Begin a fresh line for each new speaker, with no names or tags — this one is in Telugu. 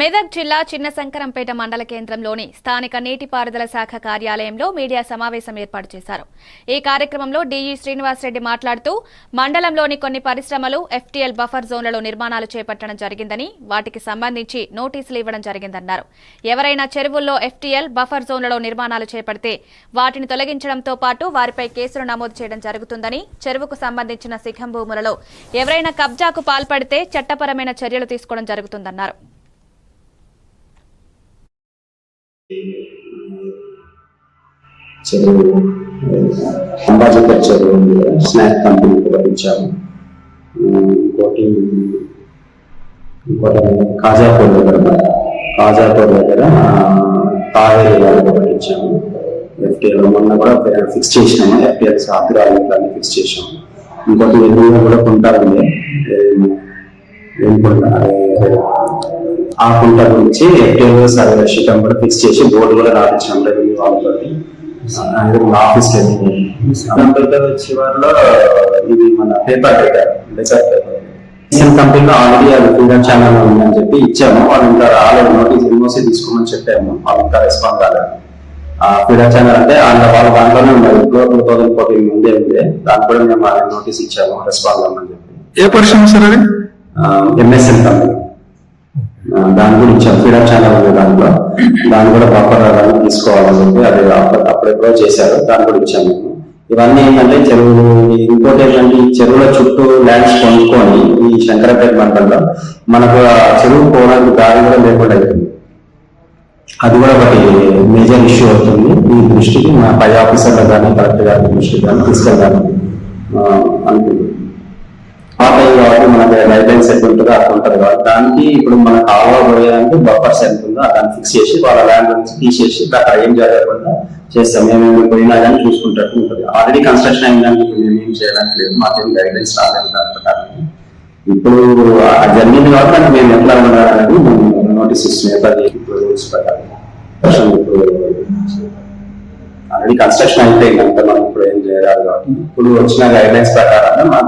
మెదక్ జిల్లా చిన్న శంకరంపేట మండల కేంద్రంలోని స్థానిక నీటిపారుదల శాఖ కార్యాలయంలో మీడియా సమావేశం ఏర్పాటు చేశారు. ఈ కార్యక్రమంలో డీఈ శ్రీనివాసరెడ్డి మాట్లాడుతూ మండలంలోని కొన్ని పరిశ్రమలు ఎఫ్టీఎల్ బఫర్ జోన్లలో నిర్మాణాలు చేపట్టడం జరిగిందని వాటికి సంబంధించి నోటీసులు ఇవ్వడం జరిగిందన్నారు. ఎవరైనా చెరువుల్లో ఎఫ్టీఎల్ బఫర్ జోన్లలో నిర్మాణాలు చేపడితే వాటిని తొలగించడంతో పాటు వారిపై కేసులు నమోదు చేయడం జరుగుతుందని చెరువుకు సంబంధించిన సిఖం భూములలో ఎవరైనా కబ్జాకు పాల్పడితే చట్టపరమైన చర్యలు తీసుకోవడం జరుగుతుందన్నారు.
చెరువు అంబాజీపేట చెరువు ఉంది కదా, స్నాక్ కంపెనీ ఒకటి ఇచ్చాము. ఇంకోటి ఇంకోటి కాజాపూర్ దగ్గర కాజాపూర్ దగ్గర ఆ, వాళ్ళు వాళ్ళకి ఇచ్చాము. ఎఫ్టీఎల్ మొన్న కూడా ఫిక్స్ చేసినాము. ఎఫ్టీఎల్ అగ్రాలు ఇట్లా ఫిక్స్ చేసాము ఇంకోటి ఎదురుగా కూడా కుంటా ఏం- ఏం ఆ కుంట గురించి ఎఫ్టీఎల్ సర్వే షీటం కూడా ఫిక్స్ చేసి బోర్డు కూడా రాపించాం రెవెన్యూ వాళ్ళతోటి. ఆఫీస్ కంప్యూటర్ చివరిలో ఇది మన paper paper letter paper recent కంపెనీలో ఆల్రెడీ అది ఫీడర్ ఛానల్ ఉందని చెప్పి ఇచ్చాము. వాళ్ళు ఇంకా రాలేదు. నోటీస్ ఎన్ఓసి తీసుకోమని చెప్పాము. వాళ్ళు ఇంకా రెస్పాండ్ కాలేదు ఆ ఫీడర్ ఛానల్ అంటే అందులో వాళ్ళ దాంట్లోనే ఉన్నాయి టూ థౌసండ్ ఫోర్టీన్ ముందే ఉంది దానికి కూడా మేము నోటీస్ ఇచ్చాము. రెస్పాండ్ అవ్వమని చెప్పి.
ఏ పరిశ్రమ సార్ అది?
ఎంఎస్ఎన్ కంపెనీ దాని గురించి ఇచ్చాం ఛానల్ ఉంది దాంట్లో దాన్ని కూడా ప్రాపర్ తీసుకోవాలని చెప్పి అది అప్పుడు అప్పుడెప్పుడో చేశారు. దాని కూడా ఇచ్చాము ఇవన్నీ ఏంటంటే చెరువు ఇంకోటి ఏంటంటే ఈ చెరువుల చుట్టూ ల్యాండ్స్ కొనుక్కొని ఈ శంకరపేట మండలంలో మనకు చెరువు పోవడానికి దారి కూడా లేకుండా అవుతుంది అది కూడా ఒకటి మేజర్ ఇష్యూ అవుతుంది. ఈ దృష్టికి మా పై ఆఫీసర్లు కానీ కలెక్టర్ గారి దృష్టికి కానీ తీసుకెళ్ళాలి అనుకుంటున్నాను పాత కాబట్టి మనకి గైడ్ లైన్స్ ఎంత ఉంటుందో అట్లా ఉంటుంది కాబట్టి దానికి ఇప్పుడు మన కాలువ పోయేదానికి బఫర్స్ ఎంత ఉందో దాన్ని ఫిక్స్ చేసి వాళ్ళ ల్యాండ్ నుంచి తీసేసి అక్కడ ఏం జరగకుండా చేస్తాం. మేము పోయినా కానీ చూసుకుంటట్టు ఉంటుంది. ఆల్రెడీ కన్స్ట్రక్షన్ అయిన ఇప్పుడు మేము ఏం చేయడానికి లేదు. మాకేం గైడ్ రాలేదు దాని ప్రకారం. ఇప్పుడు ఆ జరిగింది కాబట్టి మేము ఎట్లా ఉండాలనేది మేము నోటీస్ ఇస్తున్నాం ఎట్లా ఇప్పుడు రూల్స్ ప్రకారం ఇప్పుడు ఆల్రెడీ కన్స్ట్రక్షన్ అయిపోయింది. అంత మనం ఇప్పుడు ఏం చేయాలి కాబట్టి ఇప్పుడు వచ్చిన గైడ్ లైన్స్ ప్రకారం మాకు